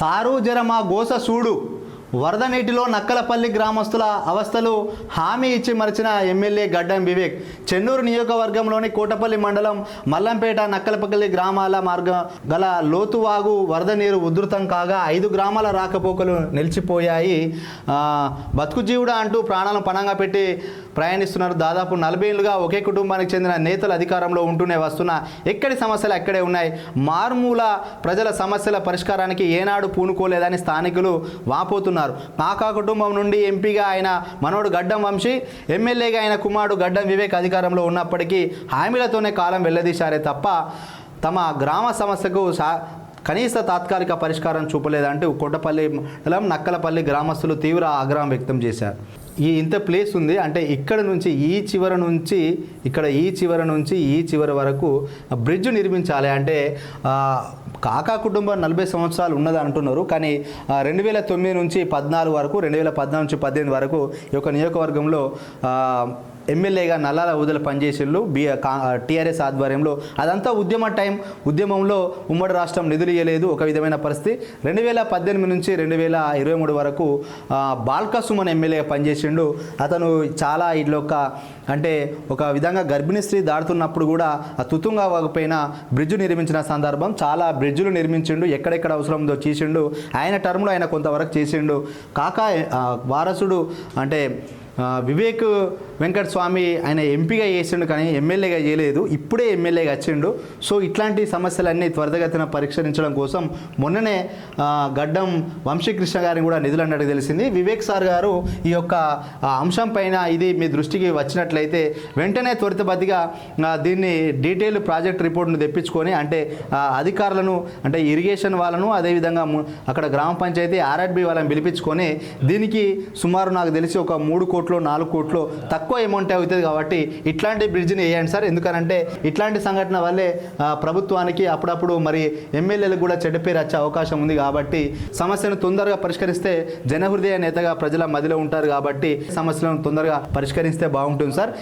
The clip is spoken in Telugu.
సారు జరమా గోస సూడు. వరద నీటిలో నక్కలపల్లి గ్రామస్తుల అవస్థలు హామీ ఇచ్చి మరిచిన ఎమ్మెల్యే గడ్డం వివేక్. చెన్నూరు నియోజకవర్గంలోని కోటపల్లి మండలం మల్లంపేట నక్కలపల్లి గ్రామాల మార్గం గల లోతువాగు వరద నీరు ఉధృతం కాగా ఐదు గ్రామాల రాకపోకలు నిలిచిపోయాయి. ఆ, బతుకు అంటూ ప్రాణాలను పణంగా పెట్టి ప్రయాణిస్తున్నారు. దాదాపు నలభై ఏళ్ళుగా ఒకే కుటుంబానికి చెందిన నేతలు అధికారంలో ఉంటూనే వస్తున్న ఎక్కడి సమస్యలు అక్కడే ఉన్నాయి. మారుమూల ప్రజల సమస్యల పరిష్కారానికి ఏనాడు పూనుకోలేదని స్థానికులు వాపోతున్నారు. కాకా కుటుంబం నుండి ఎంపీగా ఆయన మనోడు గడ్డం వంశీ ఎమ్మెల్యేగా ఆయన కుమారుడు గడ్డం వివేక్ అధికారంలో ఉన్నప్పటికీ హామీలతోనే కాలం వెల్లదీశారే తప్ప తమ గ్రామ సమస్యకు సా కనీస తాత్కాలిక పరిష్కారం చూపలేదంటూ కొట్టపల్లి మండలం నక్కలపల్లి గ్రామస్తులు తీవ్ర ఆగ్రహం వ్యక్తం చేశారు. ఈ ఇంత ప్లేస్ ఉంది అంటే ఇక్కడ నుంచి ఈ చివర నుంచి ఇక్కడ ఈ చివర నుంచి ఈ చివరి వరకు బ్రిడ్జ్ నిర్మించాలి అంటే కాకా కుటుంబం నలభై సంవత్సరాలు ఉన్నది అంటున్నారు. కానీ రెండు వేల తొమ్మిది నుంచి పద్నాలుగు వరకు రెండు వేల పద్నాలుగు నుంచి పద్దెనిమిది వరకు ఈ యొక్క నియోజకవర్గంలో ఎమ్మెల్యేగా నల్లాల ఊదల పనిచేసిళ్ళు బి టీఆర్ఎస్ ఆధ్వర్యంలో. అదంతా ఉద్యమ టైం ఉద్యమంలో ఉమ్మడి రాష్ట్రం నిధులు ఇవ్వలేదు ఒక విధమైన పరిస్థితి. రెండు వేల పద్దెనిమిది నుంచి రెండు వేల ఇరవై మూడు వరకు బాల్కా సుమన్ ఎమ్మెల్యేగా పనిచేసిండు. అతను చాలా ఇట్లొక అంటే ఒక విధంగా గర్భిణీ స్త్రీ దాడుతున్నప్పుడు కూడా ఆ తుతుంగా వాకపోయిన బ్రిడ్జ్ నిర్మించిన సందర్భం చాలా బ్రిడ్జ్లు నిర్మించిండు ఎక్కడెక్కడ అవసరం ఉందో చేసిండు. ఆయన టర్మ్లో ఆయన కొంతవరకు చేసిండు. కాకా వారసుడు అంటే వివేక్ వెంకట స్వామి ఆయన ఎంపీగా చేసిండు కానీ ఎమ్మెల్యేగా చేయలేదు ఇప్పుడే ఎమ్మెల్యేగా వచ్చిండు. సో ఇట్లాంటి సమస్యలన్నీ త్వరితగతిన పరిష్కరించడం కోసం మొన్ననే గడ్డం వంశీకృష్ణ గారిని కూడా నిధులు అన్నట్టు తెలిసింది. వివేక్ సార్ గారు ఈ యొక్క అంశం పైన ఇది మీ దృష్టికి వచ్చినట్లయితే వెంటనే త్వరితబద్దిగా దీన్ని డీటెయిల్ ప్రాజెక్ట్ రిపోర్ట్ను తెప్పించుకొని అంటే అధికారులను అంటే ఇరిగేషన్ వాళ్ళను అదేవిధంగా అక్కడ గ్రామ పంచాయతీ ఆర్ఆర్బి వాళ్ళని పిలిపించుకొని దీనికి సుమారు నాకు తెలిసి ఒక మూడు కోట్లు నాలుగు కోట్లు తక్కువ అమౌంట్ అవుతుంది కాబట్టి ఇట్లాంటి బ్రిడ్జ్ని వేయండి సార్. ఎందుకనంటే ఇట్లాంటి సంఘటన వల్లే ప్రభుత్వానికి అప్పుడప్పుడు మరి ఎమ్మెల్యేలకు కూడా చెడ్డ పేరు వచ్చే అవకాశం ఉంది కాబట్టి సమస్యను తొందరగా పరిష్కరిస్తే జనహృదయ నేతగా ప్రజల మదిలో ఉంటారు కాబట్టి సమస్యలను తొందరగా పరిష్కరిస్తే బాగుంటుంది సార్.